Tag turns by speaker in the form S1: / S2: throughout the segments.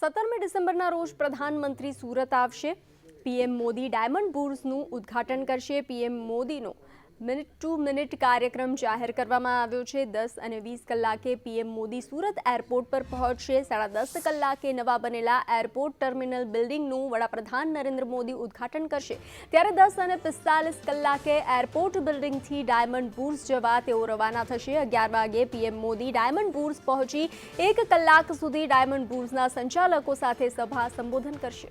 S1: સત્તરમી ડિસેમ્બરના રોજ પ્રધાનમંત્રી સુરત આવશે. પીએમ મોદી ડાયમંડ બુર્સનું ઉદ્ઘાટન કરશે. પીએમ મોદીનો મિનિટ ટુ મિનિટ કાર્યક્રમ જાહેર કરવામાં આવ્યો છે. દસ અને વીસ કલાકે પીએમ મોદી સુરત એરપોર્ટ પર પહોંચશે. સાડા દસ કલાકે નવા બનેલા એરપોર્ટ ટર્મિનલ બિલ્ડિંગનું વડાપ્રધાન નરેન્દ્ર મોદી ઉદ્ઘાટન કરશે. ત્યારે દસ અને પિસ્તાલીસ કલાકે એરપોર્ટ બિલ્ડિંગથી ડાયમંડ બુર્સ જવા તેઓ રવાના થશે. અગિયાર વાગે પીએમ મોદી ડાયમંડ બુર્સ પહોંચી એક કલાક સુધી ડાયમંડ બુર્સના સંચાલકો સાથે સભા સંબોધન કરશે.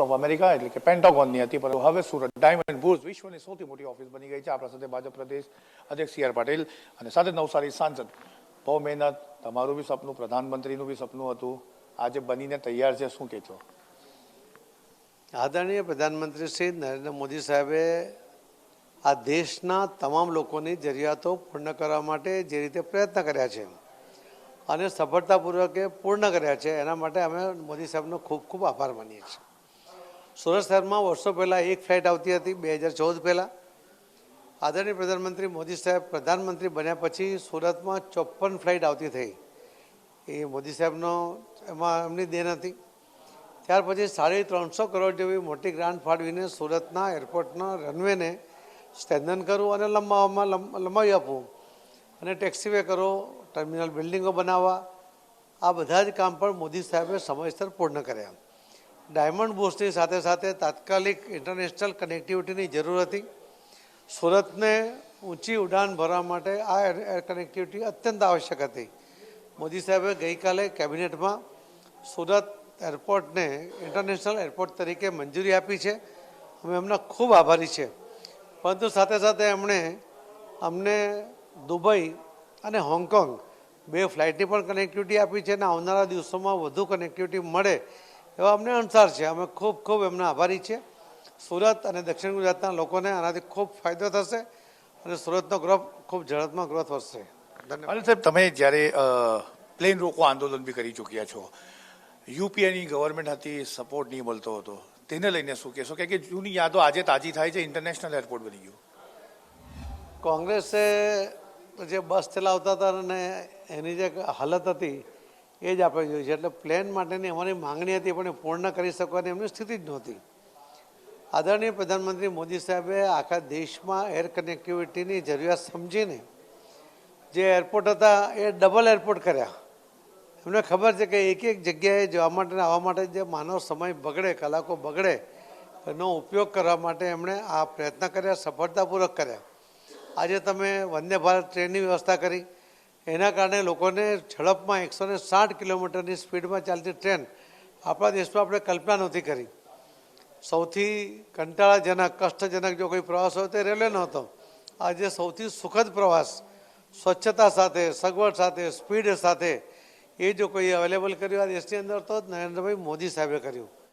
S2: ઓફ અમેરિકા એટલે કે પેન્ટાગોનની હતી, પરંતુ હવે સુરત ડાયમંડ બુર્સ વિશ્વની સૌથી મોટી ઓફિસ બની ગઈ છે. આપણા સાથે ભાજપ પ્રદેશ અધ્યક્ષ સી આર પાટીલ અને સાથે નવસારી સાંસદ બહુ મહેનત, તમારું બી સપનું, પ્રધાનમંત્રીનું બી સપનું હતું. આજે બનીને તૈયાર છે, શું કહેશો?
S3: આદરણીય પ્રધાનમંત્રી શ્રી નરેન્દ્ર મોદી સાહેબે આ દેશના તમામ લોકોની જરૂરિયાતો પૂર્ણ કરવા માટે જે રીતે પ્રયત્ન કર્યા છે અને સફળતાપૂર્વકે પૂર્ણ કર્યા છે, એના માટે અમે મોદી સાહેબનો ખૂબ ખૂબ આભાર માનીએ છીએ. સુરત શહેરમાં વર્ષો પહેલાં એક ફ્લાઇટ આવતી હતી, બે હજાર ચૌદ પહેલાં. આદરણીય પ્રધાનમંત્રી મોદી સાહેબ પ્રધાનમંત્રી બન્યા પછી સુરતમાં ચોપન ફ્લાઇટ આવતી થઈ. એ મોદી સાહેબનો એમાં એમની દેન હતી. ત્યાર પછી સાડી ત્રણસો કરોડ જેવી મોટી ગ્રાન્ટ ફાળવીને સુરતના એરપોર્ટના રનવેને સ્ટેન્ડન કરવું અને લંબાવવામાં લંબાવી આપવું અને ટેક્સીવે કરો, ટર્મિનલ બિલ્ડિંગો બનાવવા, આ બધા જ કામ પણ મોદી સાહેબે સમયસર પૂર્ણ કર્યા. ડાયમંડ બુર્સની સાથે સાથે તાત્કાલિક ઇન્ટરનેશનલ કનેક્ટિવિટીની જરૂર હતી. સુરતને ઊંચી ઉડાન ભરવા માટે આ એર કનેક્ટિવિટી અત્યંત આવશ્યક હતી. મોદી સાહેબે ગઈકાલે કેબિનેટમાં સુરત એરપોર્ટને ઇન્ટરનેશનલ એરપોર્ટ તરીકે મંજૂરી આપી છે. અમે એમના ખૂબ આભારી છે પરંતુ સાથે સાથે એમણે અમને દુબઈ અને હોંગકોંગ બે ફ્લાઇટની પણ કનેક્ટિવિટી આપી છે અને આવનારા દિવસોમાં વધુ કનેક્ટિવિટી મળે એવા અમને અણસાર છે. અમે ખૂબ ખૂબ એમના આભારી છે સુરત અને દક્ષિણ ગુજરાતના લોકોને આનાથી ખૂબ ફાયદો થશે અને સુરતનો ગ્રોથ ખૂબ ઝડપમાં ગ્રોથ વધશે. ધન્યવાદ.
S2: સાહેબ તમે જ્યારે પ્લેન રોકો આંદોલન બી કરી ચૂક્યા છો. યુપીએની ગવર્મેન્ટ હતી સપોર્ટ નહીં મળતો હતો. તેને લઈને શું કહેશો? કે જૂની યાદો આજે તાજી થાય છે ઇન્ટરનેશનલ એરપોર્ટ બની ગયું.
S3: કોંગ્રેસે જે બસ ચલાવતા હતા અને એની જે હાલત હતી એ જ આપણે જોયું છે. એટલે પ્લેન માટેની અમારી માંગણી હતી, પણ એ પૂર્ણ કરી શકવાની એમની સ્થિતિ જ નહોતી. આદરણીય પ્રધાનમંત્રી મોદી સાહેબે આખા દેશમાં એર કનેક્ટિવિટીની જરૂરિયાત સમજીને જે એરપોર્ટ હતા, એ ડબલ એરપોર્ટ કર્યા. એમને ખબર છે કે એક એક જગ્યાએ જવા માટે આવવા માટે જે માનવ સમય બગડે, કલાકો બગડે, એનો ઉપયોગ કરવા માટે એમણે આ પ્રયત્ન કર્યા, સફળતાપૂર્વક કર્યા. આજે તમે વંદે ભારત ટ્રેનની વ્યવસ્થા કરી. એના કારણે લોકોને ઝડપમાં એકસો ને સાઠ કિલોમીટરની સ્પીડમાં ચાલતી ટ્રેન આપણા દેશમાં આપણે કલ્પના નહોતી કરી. સૌથી કંટાળાજનક, કષ્ટજનક જો કોઈ પ્રવાસ હોય તો રેલવેનો હતો. આજે સૌથી સુખદ પ્રવાસ સ્વચ્છતા સાથે, સગવડ સાથે, સ્પીડ સાથે એ જો કોઈ અવેલેબલ કર્યું આ દેશની અંદર, તો નરેન્દ્રભાઈ મોદી સાહેબે કર્યું.